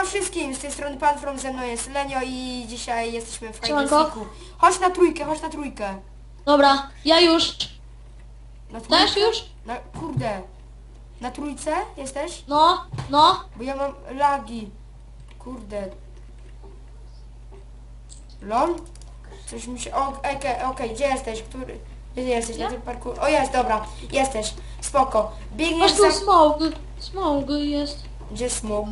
Siema wszystkim, z tej strony Pan From, ze mną jest Lenio i dzisiaj jesteśmy w Siemanko. Chodź na trójkę, chodź na trójkę. Dobra, ja już. Na Też już? Na, kurde. Na trójce jesteś? No, no. Bo ja mam lagi. Kurde. LOL? Coś mi się... Okej, okej, okej, gdzie jesteś? Który... Gdzie jesteś? Na Ja? tym parku? O jest, dobra. Jesteś. Spoko. Biegniesz Masz tu za... smog. Smog jest. Gdzie smog?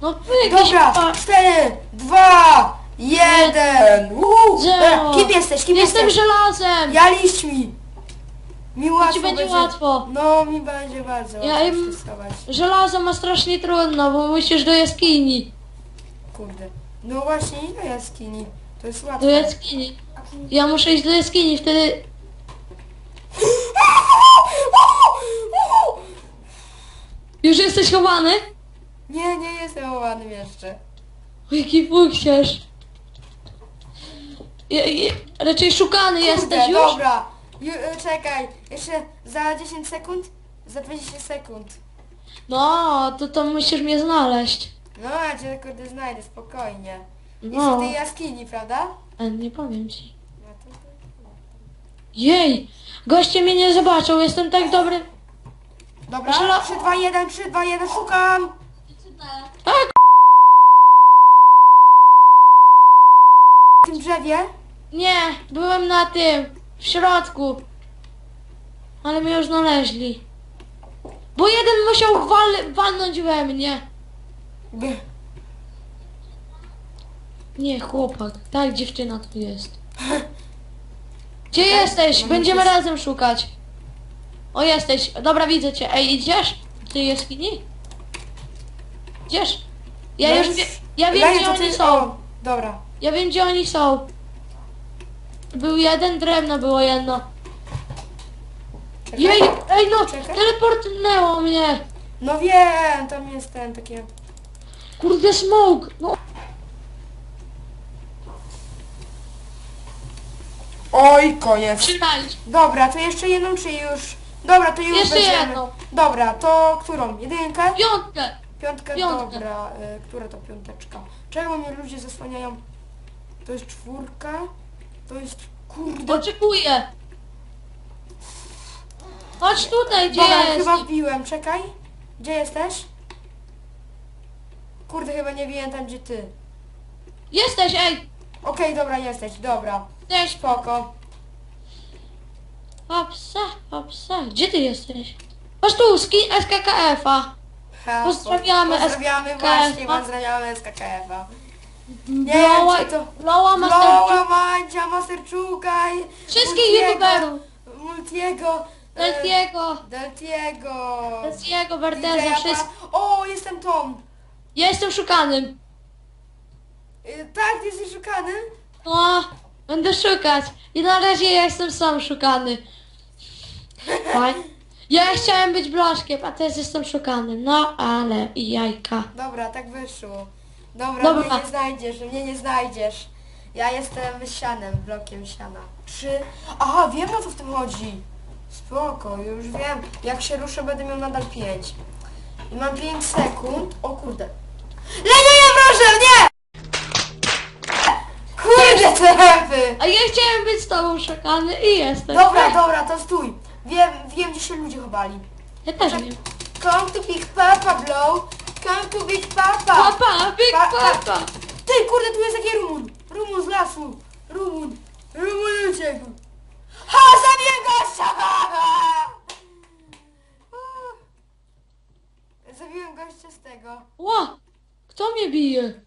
No jakiś Dobra, pa- cztery, dwa, jeden. Uuu, Zero. dobra, Kim jesteś? Kim Jestem jesteś? żelazem. Ja liśćmi. Mi łatwo ci będzie łatwo. No, mi będzie bardzo Ja łatwo im- stosować. Żelazo ma strasznie trudno, bo musisz do jaskini. Kurde. No właśnie, nie do jaskini. To jest łatwe. Do jaskini. Ja muszę iść do jaskini, wtedy... Już jesteś chowany? Nie, nie jestem chowanym jeszcze. O, jaki fuksiarz. Je, je, raczej szukany jesteś już? dobra. Ju, e, czekaj, jeszcze za 10 sekund? Za 20 sekund. No, to to musisz mnie znaleźć. No, ja cię kurde znajdę, spokojnie. No. Jest w tej jaskini, prawda? Ale nie powiem ci. No to. Jej! Goście mnie nie zobaczą, jestem tak dobry. Dobra, Żela- 3, 2, 1, 3, 2, 1, szukam! Tak! W tym drzewie? Nie, byłem na tym, w środku. Ale mnie już znaleźli. Bo jeden musiał wal walnąć we mnie. Nie, chłopak. Tak, dziewczyna tu jest. Gdzie jesteś? mam Będziemy razem szukać. O, jesteś. Dobra, widzę cię. Ej, idziesz? Ty jaskini? Idziesz? Ja No już wie, ja wiem, gdzie to oni ty- są. o, Dobra. Ja wiem, gdzie oni są. Był jeden, drewno było jedno. Czekaj. Jej, ej no, Czekaj. teleportnęło mnie. No wiem, tam jest ten takie... Kurde, smog. No, Oj, koniec. przynajmniej. Dobra, to jeszcze jedną czy już? Dobra, to już Jeszcze jedną. Dobra, to którą? Jedynkę? Piątkę. Piątkę? Piątkę. Dobra, y, która to piąteczka? Czego mnie ludzie zasłaniają? To jest czwórka? To jest... Kurde... Oczekuję. Chodź tutaj, gdzie Dobra, jest? chyba wbiłem, czekaj. Gdzie jesteś? Kurde, chyba nie wiem tam gdzie ty. Jesteś, ej. Okej, dobra, jesteś, dobra. Jesteś. Spoko. Hopsa, hopsa. Gdzie ty jesteś? Chodź tu, skin SKKF-a. Pozdrawiamy Pozdrawiamy SKKF. właśnie, pozdrawiamy SKKF-a. Nie Bloła, wiem, czy to... Bloła Master Mandzia, Masterczuka i... Wszystkich Multiego, youtuberów. Multiego. e, Deltiego. Deltiego. Deltiego, DJ-a pa- wszystkich. O, jestem Tom. Ja jestem szukanym. Y, Tak, jesteś szukany? No, będę szukać. I na razie ja jestem sam szukany. Fajnie. Ja chciałem być blaszkiem, a teraz jestem szukany. No, ale i jajka. Dobra, tak wyszło. Dobra, Dobra. mnie nie znajdziesz, mnie nie znajdziesz. Ja jestem sianem, blokiem siana. Trzy. Aha, wiem o co w tym chodzi. Spoko, już wiem. Jak się ruszę, będę miał nadal pięć. I mam pięć sekund. O kurde. Lenia, nie proszę, nie! Kurde, trefy! A ja chciałem być z tobą szukany i jestem. Dobra, dobra, to stój. Wiem, wiem gdzie się ludzie chowali. Ja też wiem. Come to Big Papa, Blow. Come to Big Papa. Papa, big Pa- pa- papa. Ty, kurde, tu jest taki Rumun. Rumun z lasu. Rumun. Rumun uciekł. Ha, zabiję gościa! Zabiłem gościa z tego. Ła, kto mnie bije?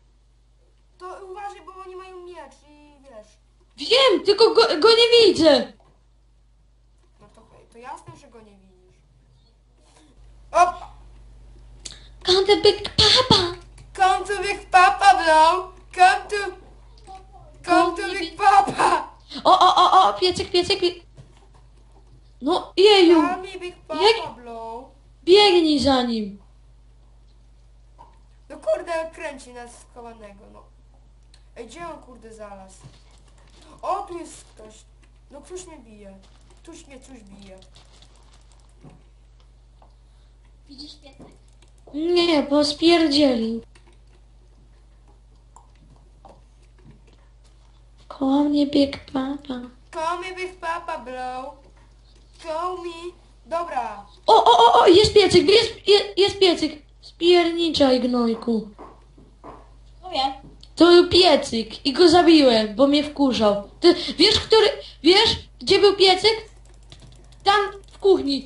To uważaj, bo oni mają miecz i wiesz. Wiem, tylko go, go nie widzę. No to, to jasne, że go nie widzisz. Op! Come the big papa. Come to Big Papa, Blow. Come to... Come to Big Papa. O, o, o, o, piecek, piecek, pie... No, jeju, Come me Big Papa, Jak- Blow. biegnij za nim. No kurde, kręci nas schowanego, no. Ej, gdzie on kurde znalazł? O, tu jest ktoś. No ktoś mnie bije. Ktoś mnie coś bije. Widzisz piętek? Nie, bo spierdzielił. Koło mnie bieg papa. Call me with papa, bro. Call me. Dobra. O, o, o, o, jest piecyk, jest, jest, jest piecyk. Spierniczaj, gnojku. No wiem. To był piecyk i go zabiłem, bo mnie wkurzał. Ty, wiesz, który, wiesz, gdzie był piecyk? Tam, w kuchni.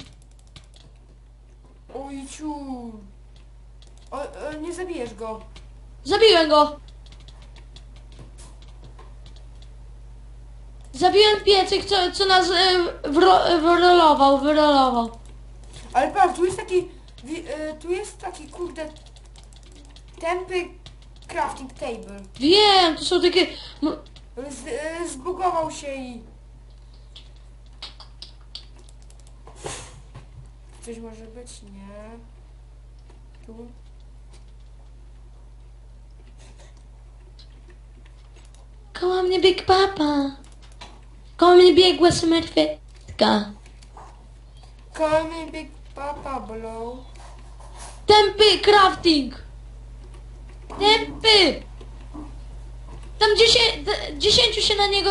Ojciu. O, o, nie zabijesz go. Zabiłem go. Zabiłem piecyk, co, co nas e, wro, e, wyrolował, wyrolował. Ale patrz, tu jest taki... wi- y, Tu jest taki, kurde... Tępy crafting table. Wiem, to są takie... m- Z, y, zbugował się i... Coś może być? Nie. Tu. Koło mnie Big Papa. Koło mnie biegła smerfetka. Call me Big Papa Blow. Tępy crafting. Tępy. Tam dziesię, dziesięciu się na niego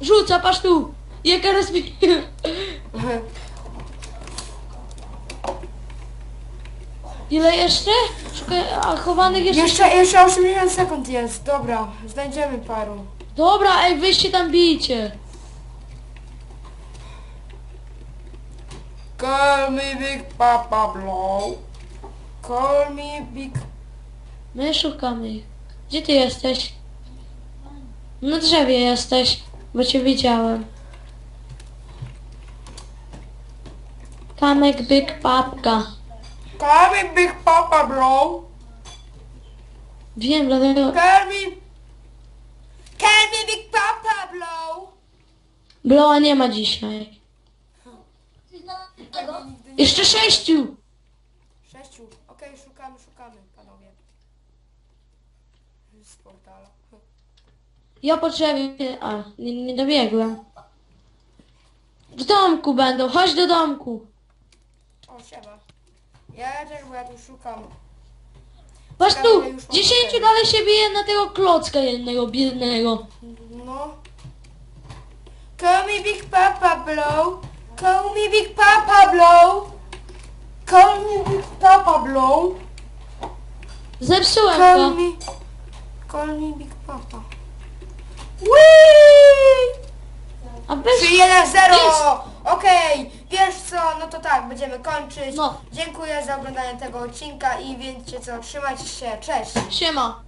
rzuca, patrz tu. Jaka rozbi... Ile jeszcze? Szukaj, a chowanych jeszcze... Jeszcze, jeszcze 80 sekund jest. Dobra, znajdziemy paru. Dobra, ej, wyście tam bijcie. Call me Big Papa Blow. Call me Big... My szukamy ich. Gdzie ty jesteś? Na drzewie jesteś, bo cię widziałem. Kamek Big Papka. Me Big Papa Blow. Wiem, dlatego... Call me Big Papa Blow. Bloła nie ma dzisiaj. Jeszcze sześciu! Sześciu. Okej, szukamy, szukamy, panowie. Z portala. Ja po drzewie... A, nie, nie dobiegłem. W domku będą, chodź do domku. O, siema. Ja też, bo ja tu szukam. Patrz tu, już mam dalej się bije na tego klocka jednego, biednego. No. Call me Big Papa Blow. Call me Big Papa Blow. Call me Big Papa Blow. Zepsułem Call go. me... Call me Big Papa. Whee! A bez... 3, 1, 0! Jest. Okej, wiesz co, no to tak, będziemy kończyć. No. Dziękuję za oglądanie tego odcinka i wiecie co, trzymajcie się, cześć! Siema.